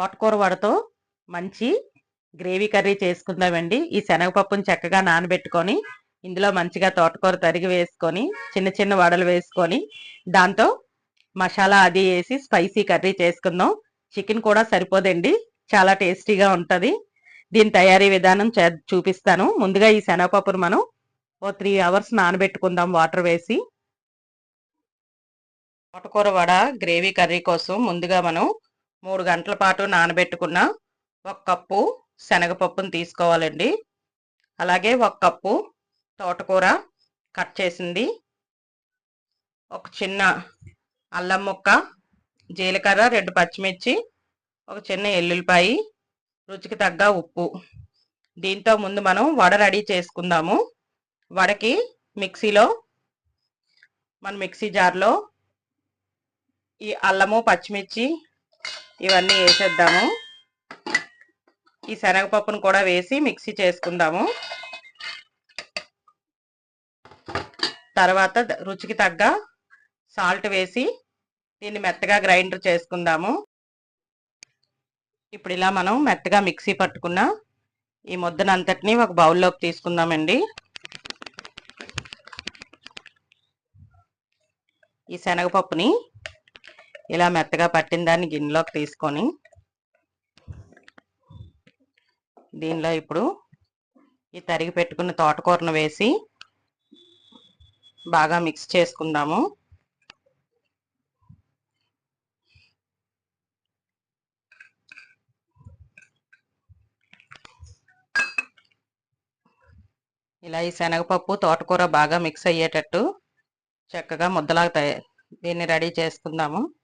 తోటకూర వడతో మంచి gravy curry చేసుకుందామండి. ఈ శనగపప్పును చక్కగా నానబెట్టుకొని ఇందులో మంచిగా తోటకూర తరిగి వేసుకొని చిన్న చిన్న వడలు వేసుకొని దాంతో మసాలా అది వేసి స్పైసీ కర్రీ చేసుకుందాం. చికెన్ కూడా సరిపోదండి. చాలా టేస్టీగా ఉంటుంది. దీని తయారీ విధానం చే- చూపిస్తాను. ముందుగా ఈ శనగపప్పును మనం ఓ త్రీ అవర్స్ నానబెట్టుకుందాం వాటర్ వేసి. తోటకూర వడ గ్రేవీ కర్రీ కోసం ముందుగా మనం మూడు గంటల పాటు నానబెట్టుకున్న ఒక కప్పు శనగపప్పును తీసుకోవాలండి. అలాగే ఒక కప్పు తోటకూర కట్ చేసింది. ఒక చిన్న అల్లం ముక్క జీలకర్ర రెండు పచ్చిమిర్చి ఒక చిన్న ఎల్లుల్లిపాయి రుచికి తగ్గ ఉప్పు. దీంతో ముందు మనం వడ రెడీ చేసుకుందాము. వడకి మిక్సీలో మన మిక్సీ జార్లో ఈ అల్లము పచ్చిమిర్చి ఇవన్నీ వేసేద్దాము. ఈ శనగపప్పును కూడా వేసి మిక్సీ చేసుకుందాము. తర్వాత రుచికి తగ్గ సాల్ట్ వేసి దీన్ని మెత్తగా గ్రైండర్ చేసుకుందాము. ఇప్పుడు ఇలా మనం మెత్తగా మిక్సీ పట్టుకున్న ఈ ముద్దనంతటిని ఒక బౌల్లోకి తీసుకుందామండి. ఈ శనగపప్పుని ఇలా మెత్తగా పట్టిన దాన్ని గిన్నెలోకి తీసుకొని దీనిలో ఇప్పుడు ఈ తరిగి పెట్టుకున్న తోటకూరను వేసి బాగా మిక్స్ చేసుకుందాము. ఇలా ఈ శనగపప్పు తోటకూర బాగా మిక్స్ అయ్యేటట్టు చక్కగా ముద్దలాగా తయా- దీన్ని రెడీ చేసుకుందాము.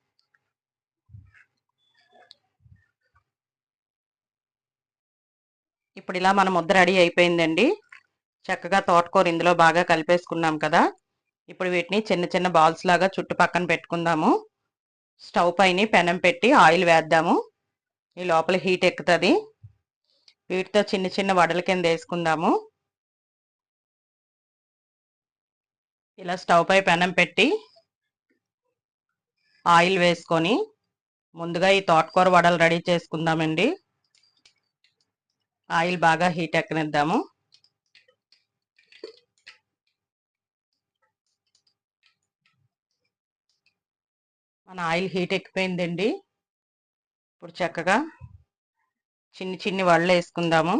ఇప్పుడు ఇలా మన ముద్ద రెడీ అయిపోయిందండి. చక్కగా తోటకూర ఇందులో బాగా కలిపేసుకున్నాం కదా. ఇప్పుడు వీటిని చిన్న చిన్న బాల్స్ లాగా చుట్టుపక్కన పెట్టుకుందాము. స్టవ్ పైన పెనం పెట్టి ఆయిల్ వేద్దాము. ఈ లోపల హీట్ ఎక్కుతుంది. వీటితో చిన్న చిన్న వడల కింద వేసుకుందాము. ఇలా స్టవ్ పై పెనం పెట్టి ఆయిల్ వేసుకొని ముందుగా ఈ తోటకూర వడలు రెడీ చేసుకుందామండి. ఆయిల్ బాగా హీట్ ఎక్కనిద్దాము. మన ఆయిల్ హీట్ ఎక్కిపోయిందండి. ఇప్పుడు చక్కగా చిన్ని చిన్ని వడలు వేసుకుందాము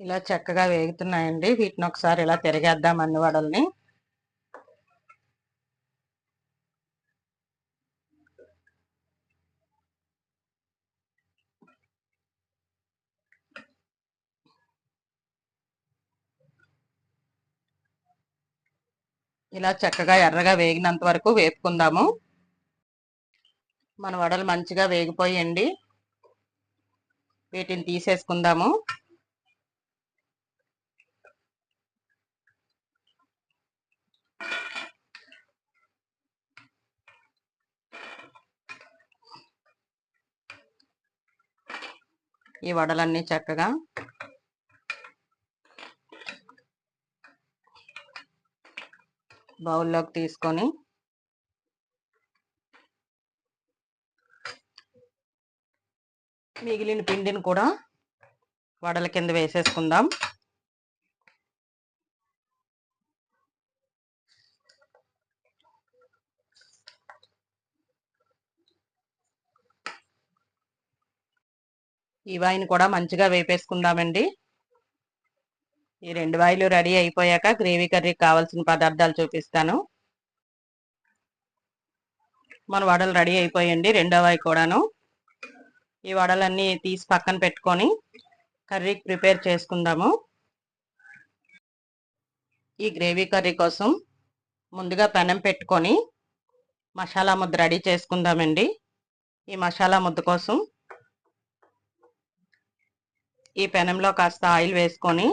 ఇలా చక్కగా వేగుతున్నాయండి. వీటిని ఒకసారి ఇలా తిరిగేద్దాం అన్ని వడల్ని. ఇలా చక్కగా ఎర్రగా వేగినంత వరకు వేపుకుందాము. మన వడలు మంచిగా వేగిపోయండి. వీటిని తీసేసుకుందాము. ఈ వడలన్నీ చక్కగా బౌల్లోకి తీసుకొని మిగిలిన పిండిని కూడా వడల కింద వేసేసుకుందాం. ఈ కూడా మంచిగా వేపేసుకుందామండి. ఈ రెండు వాయిలు రెడీ అయిపోయాక గ్రేవీ కర్రీకి కావాల్సిన పదార్థాలు చూపిస్తాను. మన వడలు రెడీ అయిపోయండి రెండో వాయి కూడాను. ఈ వడలన్నీ తీసి పక్కన పెట్టుకొని కర్రీకి ప్రిపేర్ చేసుకుందాము. ఈ గ్రేవీ కర్రీ కోసం ముందుగా పెనం పెట్టుకొని మసాలా ముద్ద రెడీ చేసుకుందామండి. ఈ మసాలా ముద్ద కోసం ఈ పెనంలో కాస్త ఆయిల్ వేసుకొని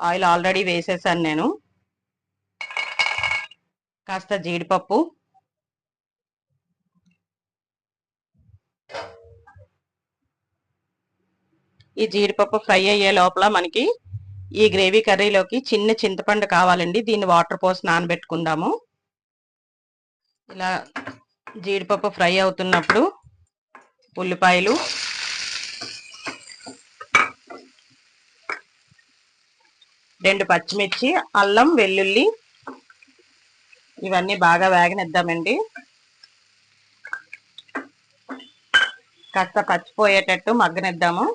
ఆయిల్ ఆల్రెడీ వేసేసాను నేను. కాస్త జీడిపప్పు. ఈ జీడిపప్పు ఫ్రై అయ్యే లోపల మనకి ఈ గ్రేవీ కర్రీలోకి చిన్న చింతపండు కావాలండి. దీన్ని వాటర్ పోసి నానబెట్టుకుందాము. ఇలా జీడిపప్పు ఫ్రై అవుతున్నప్పుడు ఉల్లిపాయలు రెండు పచ్చిమిర్చి అల్లం వెల్లుల్లి ఇవన్నీ బాగా వేగనిద్దామండి. కాస్త పచ్చిపోయేటట్టు మగ్గనిద్దాము.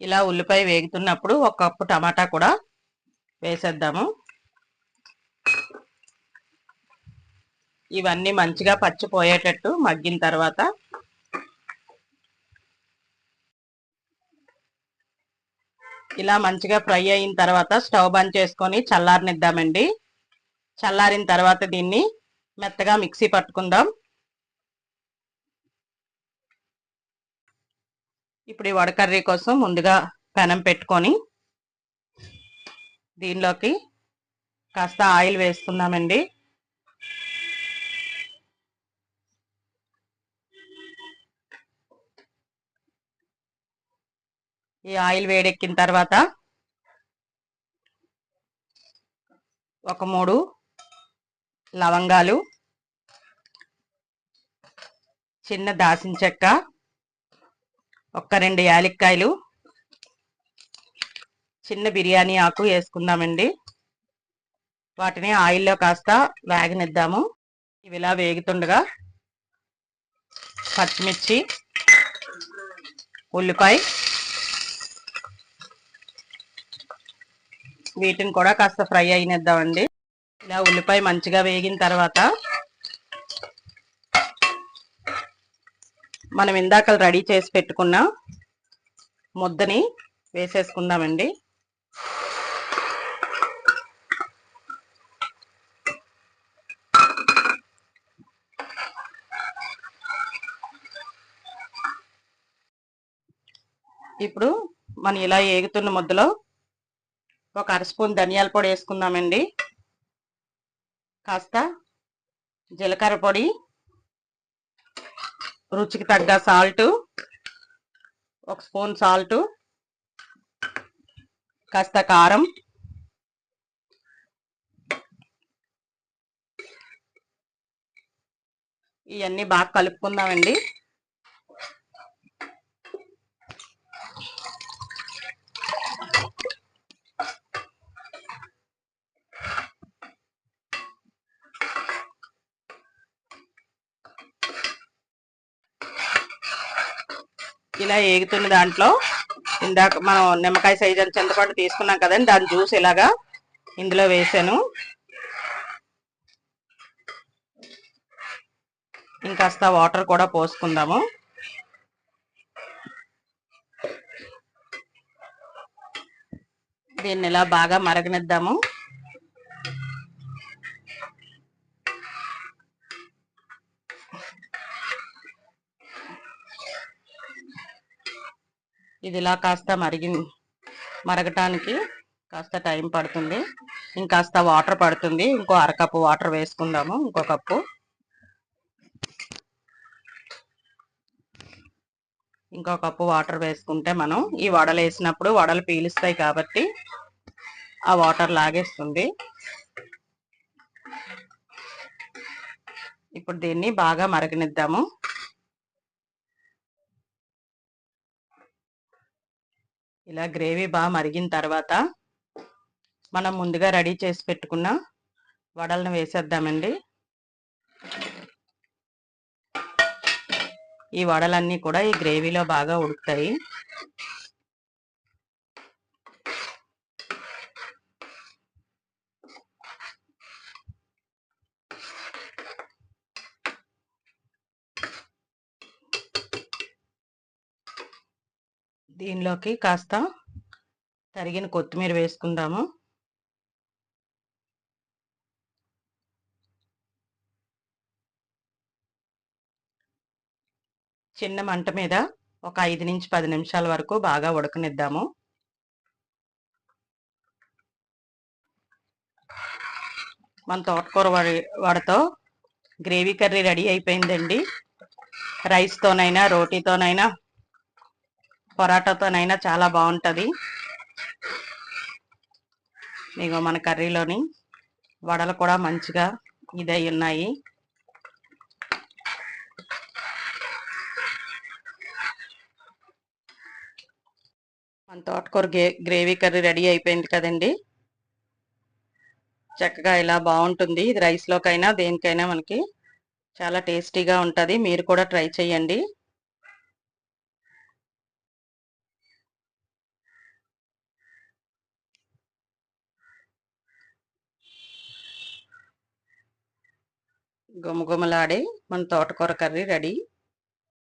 ఇలా ఉల్లిపాయ వేగుతున్నప్పుడు ఒక కప్పు టమాటా కూడా వేసేద్దాము. ఇవన్నీ మంచిగా పచ్చిపోయేటట్టు మగ్గిన తర్వాత ఇలా మంచిగా ఫ్రై అయిన తర్వాత స్టవ్ బంద్ చేసుకొని చల్లారనిద్దామండి. చల్లారిన తర్వాత దీన్ని మెత్తగా మిక్సీ పట్టుకుందాం. ఇప్పుడు ఈ వడకర్రీ కోసం ముందుగా పెనం పెట్టుకొని దీనిలోకి కాస్త ఆయిల్ వేసుకుందామండి ఈ ఆయిల్ వేడెక్కిన తర్వాత ఒక మూడు లవంగాలు చిన్న దాసిన చెక్క ఒక్క రెండు యాలక్కాయలు చిన్న బిర్యానీ ఆకు వేసుకుందామండి. వాటిని ఆయిల్లో కాస్త వేగనిద్దాము. ఇవి ఇలా వేగుతుండగా పచ్చిమిర్చి ఉల్లిపాయ వీటిని కూడా కాస్త ఫ్రై అయినిద్దామండి. ఇలా ఉల్లిపాయ మంచిగా వేగిన తర్వాత మనం ఇందాక రెడీ చేసి పెట్టుకున్న ముద్దని వేసేసుకుందామండి. ఇప్పుడు మనం ఇలా ఏగుతున్న ముద్దలో ఒక అర స్పూన్ ధనియాల పొడి వేసుకుందామండి. కాస్త జీలకర్ర పొడి రుచికి తగ్గ సాల్ట్ ఒక స్పూన్ సాల్ట్ కాస్త కారం. ఇవన్నీ బాగా కలుపుకుందామండి. ఇలా ఏగుతున్న దాంట్లో ఇందాక మనం నిమ్మకాయ సైజ్ అని చింతపండు తీసుకున్నాం కదండి దాని జ్యూస్ ఇలాగా ఇందులో వేసాను. ఇంకాస్త వాటర్ కూడా పోసుకుందాము. దీన్ని ఇలా బాగా మరగనిద్దాము. ఇది ఇలా కాస్త మరిగి మరగటానికి కాస్త టైం పడుతుంది. ఇంకాస్త వాటర్ పడుతుంది. ఇంకో అరకప్పు వాటర్ వేసుకుందాము. ఇంకో కప్పు. ఇంకో కప్పు వాటర్ వేసుకుంటే మనం ఈ వడలు వేసినప్పుడు వడలు పీలుస్తాయి కాబట్టి ఆ వాటర్ లాగేస్తుంది. ఇప్పుడు దీన్ని బాగా మరగనిద్దాము. ఇలా గ్రేవీ బాగా మరిగిన తర్వాత మనం ముందుగా రెడీ చేసి పెట్టుకున్న వడలను వేసేద్దామండి. ఈ వడలన్నీ కూడా ఈ గ్రేవీలో బాగా ఉడుకుతాయి. దీనిలోకి కాస్త తరిగిన కొత్తిమీర వేసుకుందాము. చిన్న మంట మీద ఒక ఐదు నుంచి పది నిమిషాల వరకు బాగా ఉడకనిద్దాము. మన తోటకూర వడి వడతో గ్రేవీ కర్రీ రెడీ అయిపోయిందండి. రైస్తోనైనా రోటీతోనైనా పొరాటాతోనైనా చాలా బాగుంటుంది. మీకు మన కర్రీలోని వడలు కూడా మంచిగా ఇదై ఉన్నాయి మన తోటకూర గ్రేవీ కర్రీ రెడీ అయిపోయింది కదండి. చక్కగా ఇలా బాగుంటుంది. ఇది రైస్లోకైనా దేనికైనా మనకి చాలా టేస్టీగా ఉంటుంది. మీరు కూడా ట్రై చేయండి గుమగుమలాడే మన తోటకూర కర్రీ రెడీ.